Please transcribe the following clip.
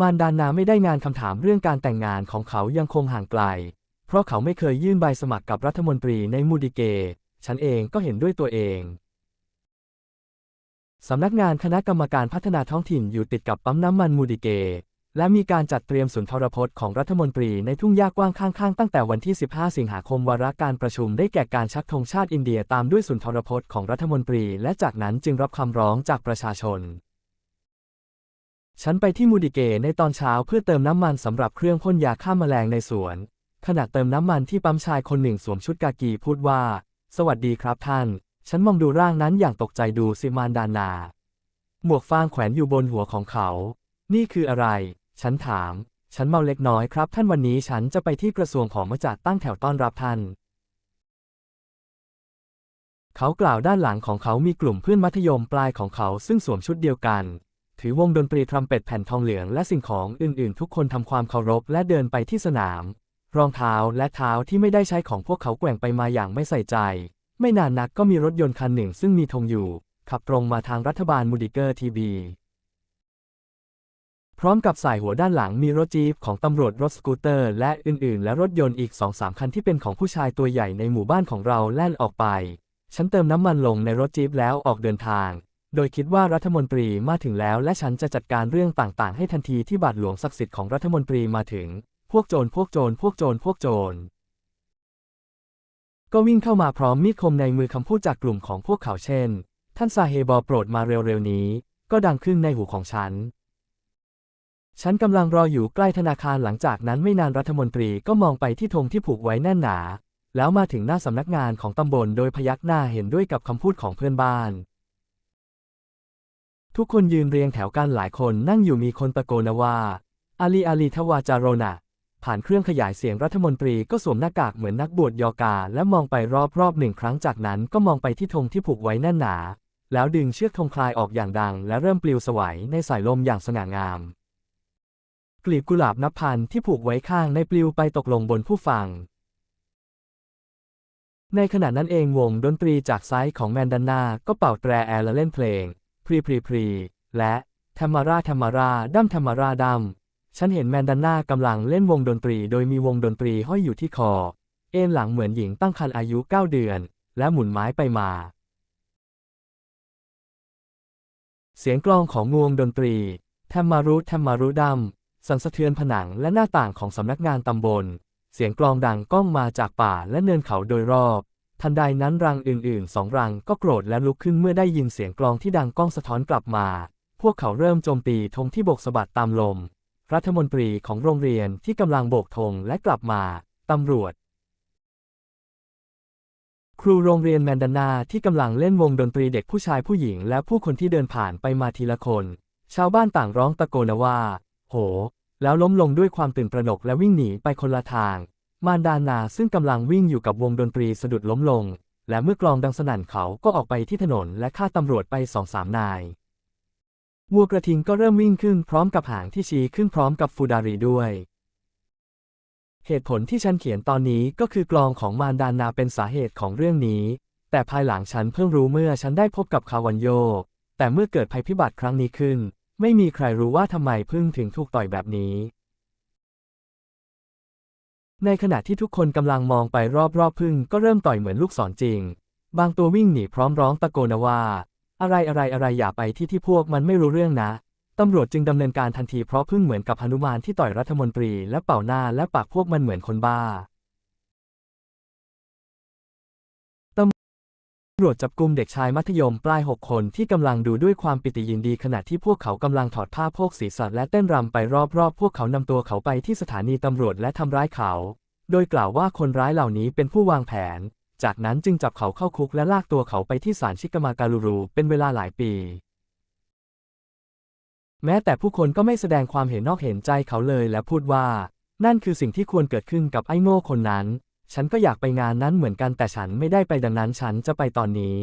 มารดานาไม่ได้งานคำถามเรื่องการแต่งงานของเขายังคงห่างไกล เพราะเขาไม่เคยยื่นใบสมัครกับรัฐมนตรีในมูดิเก ฉันเองก็เห็นด้วยตัวเอง สำนักงานคณะกรรมการพัฒนาท้องถิ่นอยู่ติดกับปั๊มน้ำมันมูดิเก และมีการจัดเตรียมศูนทรพจน์ของรัฐมนตรีในทุ่งหญ้ากว้างข้างๆ ตั้งแต่วันที่ 15 สิงหาคมวาระการประชุมได้แก่การชักธงชาติอินเดียตามด้วยศูนทรพจน์ของรัฐมนตรี และจากนั้นจึงรับคำร้องจากประชาชน ฉันไปที่มูดิเกในตอนเช้าเพื่อเติมน้ำมันสำหรับเครื่องพ่นยาฆ่าแมลงในสวน ขณะเติมน้ำมันที่ปั๊มชายคนหนึ่งสวมชุดกากีพูดว่า สวัสดีครับท่าน ฉันมองดูร่างนั้นอย่างตกใจดูสิมานดานา หมวกฟางแขวนอยู่บนหัวของเขา นี่คืออะไร ฉันถาม ฉันเมาเล็กน้อยครับ ท่านวันนี้ฉันจะไปที่กระทรวงของมาจัดตั้งแถวต้อนรับท่าน เขากล่าวด้านหลังของเขามีกลุ่มเพื่อนมัธยมปลายของเขาซึ่งสวมชุดเดียวกัน ถือวงดนตรีทรัมเป็ตแผ่นทองเหลืองและสิ่งของอื่นๆ ทุกคนทำความเคารพและเดินไปที่สนาม รองเท้าและเท้าที่ไม่ได้ใช้ของพวกเขาแกว่งไปมาอย่างไม่ใส่ใจ ไม่นานนักก็มีรถยนต์คันหนึ่งซึ่งมีธงอยู่ ขับตรงมาทางรัฐบาลมูดิเกอร์ทีบีพร้อมกับสายหัวด้านหลังมีรถจี๊ปของตำรวจรถสกูตเตอร์และอื่นๆ และรถยนต์อีกสองสามคันที่เป็นของผู้ชายตัวใหญ่ในหมู่บ้านของเราแล่นออกไป ฉันเติมน้ำมันลงในรถจี๊ปแล้วออกเดินทาง โดยคิดว่ารัฐมนตรีมาถึงแล้วและฉันจะจัดการเรื่องต่างๆ ให้ทันทีที่บาทหลวงศักดิ์สิทธิ์ของรัฐมนตรีมาถึง พวกโจรพวกโจรพวกโจรพวกโจร ก็วิ่งเข้ามาพร้อมมีดคมในมือคำพูดจากกลุ่มของพวกเขาเช่น ท่านซาเฮบอโปรดมาเร็วๆนี้ ก็ดังขึ้นในหูของฉัน ฉันกำลังรออยู่ใกล้ธนาคารหลังจากนั้นไม่นานรัฐมนตรีก็มองไปที่ธงที่ผูกไว้แน่นหนา แล้วมาถึงหน้าสำนักงานของตำบลโดยพยักหน้าเห็นด้วยกับคำพูดของเพื่อนบ้าน ทุกคนยืนเรียงแถวกันหลายคนนั่งอยู่มีคนตะโกนว่า อาลีอาลีทวาจาโรนะผ่านเครื่องขยายเสียงรัฐมนตรีก็สวมหน้ากากเหมือนนักบวชยอกา และมองไปรอบๆหนึ่งครั้งจากนั้นก็มองไปที่ธงที่ผูกไว้แน่นหนา แล้วดึงเชือกธงคลายออกอย่างดัง และเริ่มปลิวสวัยในสายลมอย่างสง่างาม กลีบกุหลาบนับพันที่ผูกไว้ข้างในปลิวไปตกลงบนผู้ฟัง ในขณะนั้นเองวงดนตรีจากไซส์ของแมนดานาก็เป่าแตรแอร์และเล่นเพลง พรีพรีพรีและธรรมาราธรรมาราดัมธรรมาราดัมฉันเห็นแมนดาน่ากำลังเล่นวงดนตรี โดยมีวงดนตรีห้อยอยู่ที่คอ เอ็นหลังเหมือนหญิงตั้งครรภ์อายุ 9 เดือน และหมุนไม้ไปมา เสียงกลองของงวงดนตรีแทมมารุแทมมารุดัมสั่นสะเทือนผนังและหน้าต่างของสำนักงานตำบล เสียงกลองดังก้องมาจากป่าและเนินเขาโดยรอบ ทันใดนั้นรังอื่นๆสองรังก็โกรธและลุกขึ้นเมื่อได้ยินเสียงกลองที่ดังก้องสะท้อนกลับมา พวกเขาเริ่มโจมตีธงที่โบกสะบัดตามลม รัฐมนตรีของโรงเรียนที่กำลังโบกธงและกลับมา ตำรวจ ครูโรงเรียนแมนดานาที่กำลังเล่นวงดนตรีเด็กผู้ชายผู้หญิงและผู้คนที่เดินผ่านไปมาทีละคน ชาวบ้านต่างร้องตะโกนว่า โห แล้วล้มลงด้วยความตื่นตระหนกและวิ่งหนีไปคนละทาง มารดานาซึ่งกำลังวิ่งอยู่กับวงดนตรีสะดุดล้มลง และเมื่อกลองดังสนั่นเขาก็ออกไปที่ถนนและฆ่าตำรวจไปสองสามนาย วัวกระทิงก็เริ่มวิ่งขึ้นพร้อมกับหางที่ชี้ขึ้นพร้อมกับฟูดารีด้วย เหตุผลที่ฉันเขียนตอนนี้ก็คือกลองของมารดานาเป็นสาเหตุของเรื่องนี้ แต่ภายหลังฉันเพิ่งรู้เมื่อฉันได้พบกับคาวันโย แต่เมื่อเกิดภัยพิบัติครั้งนี้ขึ้น ไม่มีใครรู้ว่าทำไมพึ่งถึงถูกต่อยแบบนี้ ในขณะที่ทุกคนกำลังมองไปรอบๆพึ่งก็เริ่มต่อยเหมือนลูกศรจริง บางตัววิ่งหนีพร้อมร้องตะโกนว่า อะไรอะไรอะไรอย่าไปที่ที่พวกมันไม่รู้เรื่องนะ ตำรวจจึงดำเนินการทันทีเพราะพึ่งเหมือนกับหนุมานที่ต่อยรัฐมนตรีและเป่าหน้าและปากพวกมันเหมือนคนบ้า ตำรวจจับกลุ่มเด็กชายมัธยมปลายหกคนที่กำลังดูด้วยความปิติยินดีขณะที่พวกเขากำลังถอดผ้าโพกศีรษะและเต้นรำไปรอบๆ พวกเขานำตัวเขาไปที่สถานีตำรวจและทำร้ายเขา โดยกล่าวว่าคนร้ายเหล่านี้เป็นผู้วางแผน จากนั้นจึงจับเขาเข้าคุกและลากตัวเขาไปที่ศาลชิกามาการูรู เป็นเวลาหลายปี แม้แต่ผู้คนก็ไม่แสดงความเห็นนอกเห็นใจเขาเลยและพูดว่า นั่นคือสิ่งที่ควรเกิดขึ้นกับไอ้โง่คนนั้น ฉันก็อยากไปงานนั้นเหมือนกันแต่ฉันไม่ได้ไปดังนั้นฉันจะไปตอนนี้